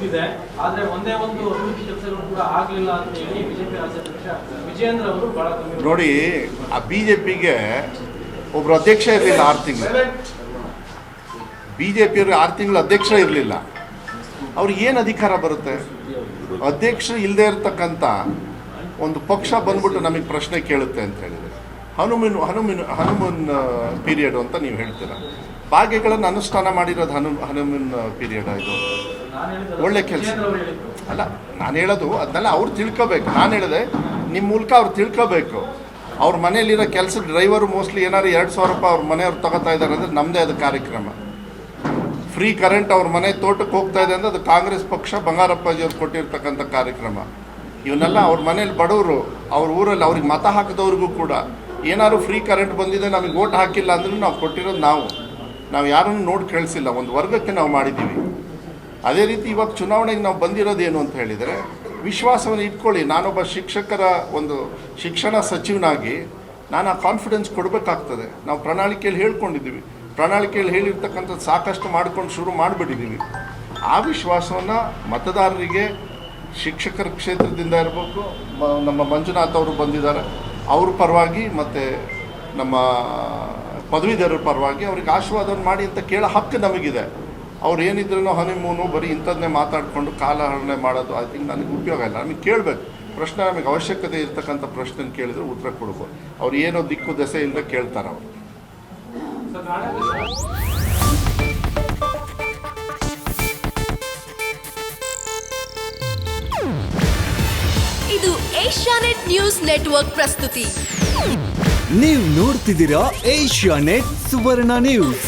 ದುಡ್ಡಿದೆ ಆದ್ರೆ ಒಂದೇ ಒಂದು ಅಭಿವೃದ್ಧಿ ಕೆಲಸಗಳು ಕೂಡ ಆಗ್ಲಿಲ್ಲ ಅಂತ ಹೇಳಿ ಬಿಜೆಪಿ ರಾಜ್ಯಾಧ್ಯಕ್ಷ ವಿಜಯೇಂದ್ರ ಅವರು ಬಹಳ ನೋಡಿ, ಆ ಬಿಜೆಪಿಗೆ ಒಬ್ರು ಅಧ್ಯಕ್ಷ ಇರಲಿಲ್ಲ ಆರು ತಿಂಗಳು. ಬಿ ಜೆ ಪಿಯವರು ಆರು ತಿಂಗಳು ಅಧ್ಯಕ್ಷ ಇರಲಿಲ್ಲ. ಅವ್ರಿಗೆ ಏನು ಅಧಿಕಾರ ಬರುತ್ತೆ? ಅಧ್ಯಕ್ಷ ಇಲ್ಲದೆ ಇರತಕ್ಕಂಥ ಒಂದು ಪಕ್ಷ ಬಂದ್ಬಿಟ್ಟು ನಮಗೆ ಪ್ರಶ್ನೆ ಕೇಳುತ್ತೆ ಅಂತ ಹೇಳಿದರೆ. ಹನುಮನ್ ಹನುಮನ್ ಹನುಮನ್ ಪೀರಿಯಡ್ ಅಂತ ನೀವು ಹೇಳ್ತೀರ? ಭಾಗ್ಯಗಳನ್ನು ಅನುಷ್ಠಾನ ಮಾಡಿರೋದು ಹನು, ಹನುಮನ್ ಪೀರಿಯಡ್ ಹೇಳಿದ್ದು ಒಳ್ಳೆ ಕೆಲ್ಸ. ಅಲ್ಲ ನಾನು ಹೇಳೋದು ಅದನ್ನೆಲ್ಲ ಅವ್ರು ತಿಳ್ಕೊಬೇಕು. ನಾನು ಹೇಳಿದೆ ನಿಮ್ಮ ಮೂಲಕ ಅವ್ರು ತಿಳ್ಕೊಬೇಕು. ಅವ್ರ ಮನೇಲಿರೋ ಕೆಲಸ ಡ್ರೈವರು ಮೋಸ್ಟ್ಲಿ ಏನಾದ್ರು ಎರಡು ಸಾವಿರ ರೂಪಾಯಿ ಅವ್ರ ಮನೆಯವ್ರು ತಗೋತಾ ಇದ್ದಾರೆ ಅಂದರೆ ನಮ್ಮದೇ ಅದು ಕಾರ್ಯಕ್ರಮ. ಫ್ರೀ ಕರೆಂಟ್ ಅವ್ರ ಮನೆ ತೋಟಕ್ಕೆ ಹೋಗ್ತಾ ಇದೆ ಅಂದರೆ ಅದು ಕಾಂಗ್ರೆಸ್ ಪಕ್ಷ ಬಂಗಾರಪ್ಪಾಜಿಯವ್ರು ಕೊಟ್ಟಿರ್ತಕ್ಕಂಥ ಕಾರ್ಯಕ್ರಮ. ಇವನ್ನೆಲ್ಲ ಅವ್ರ ಮನೇಲಿ ಬಡವರು ಅವ್ರ ಊರಲ್ಲಿ ಅವ್ರಿಗೆ ಮತ ಹಾಕಿದವ್ರಿಗೂ ಕೂಡ ಏನಾದ್ರು ಫ್ರೀ ಕರೆಂಟ್ ಬಂದಿದೆ ನಮಗೆ ಓಟ್ ಹಾಕಿಲ್ಲ ಅಂದ್ರೂ ನಾವು ಕೊಟ್ಟಿರೋದು ನಾವು. ನಾವು ಯಾರನ್ನು ನೋಡಿ ಕೇಳಿಸಿಲ್ಲ. ಒಂದು ವರ್ಗಕ್ಕೆ ನಾವು ಮಾಡಿದ್ದೀವಿ ಅದೇ ರೀತಿ ಇವಾಗ ಚುನಾವಣೆಗೆ ನಾವು ಬಂದಿರೋದೇನು ಅಂತ ಹೇಳಿದರೆ, ವಿಶ್ವಾಸವನ್ನು ಇಟ್ಕೊಳ್ಳಿ. ನಾನೊಬ್ಬ ಶಿಕ್ಷಕರ ಒಂದು ಶಿಕ್ಷಣ ಸಚಿವನಾಗಿ ನಾನು ಆ ಕಾನ್ಫಿಡೆನ್ಸ್ ಕೊಡಬೇಕಾಗ್ತದೆ. ನಾವು ಪ್ರಣಾಳಿಕೆಯಲ್ಲಿ ಹೇಳ್ಕೊಂಡಿದ್ದೀವಿ. ಪ್ರಣಾಳಿಕೆಯಲ್ಲಿ ಹೇಳಿರ್ತಕ್ಕಂಥದ್ದು ಸಾಕಷ್ಟು ಮಾಡ್ಕೊಂಡು ಶುರು ಮಾಡಿಬಿಟ್ಟಿದ್ದೀವಿ. ಆ ವಿಶ್ವಾಸವನ್ನು ಮತದಾರರಿಗೆ, ಶಿಕ್ಷಕರ ಕ್ಷೇತ್ರದಿಂದ ಇರಬೇಕು ನಮ್ಮ ಮಂಜುನಾಥ್ ಅವರು ಬಂದಿದ್ದಾರೆ. ಅವ್ರ ಪರವಾಗಿ ಮತ್ತು ನಮ್ಮ ಪದವೀಧರರ ಪರವಾಗಿ ಅವ್ರಿಗೆ ಆಶೀರ್ವಾದವನ್ನು ಮಾಡಿ ಅಂತ ಕೇಳೋ ಹಕ್ಕು ನಮಗಿದೆ. ಅವ್ರು ಏನಿದ್ರೂ ಹನಿಮೂನು ಬರೀ ಇಂಥದ್ದನ್ನೇ ಮಾತಾಡಿಕೊಂಡು ಕಾಲಹರಣೆ ಮಾಡೋದು ಐ ಥಿಂಕ್ ನನಗೆ ಉಪಯೋಗ ಇಲ್ಲ. ನಮಗೆ ಕೇಳಬೇಕು. ಪ್ರಶ್ನೆ ನಮಗೆ ಅವಶ್ಯಕತೆ ಇರ್ತಕ್ಕಂಥ ಪ್ರಶ್ನೆ ಕೇಳಿದ್ರೆ ಉತ್ತರ ಕೊಡ್ಬೋದು. ಅವ್ರು ಏನೋ ದಿಕ್ಕು ದೆಸೆ ಇಲ್ಲದೆ ಕೇಳ್ತಾರೆ ಅವರು. ಇದು ಏಷ್ಯಾನೆಟ್ ನ್ಯೂಸ್ ನೆಟ್ವರ್ಕ್ ಪ್ರಸ್ತುತಿ. ನೀವು ನೋಡ್ತಿದ್ದೀರಾ ಏಷ್ಯಾನೆಟ್ ಸುವರ್ಣ ನ್ಯೂಸ್.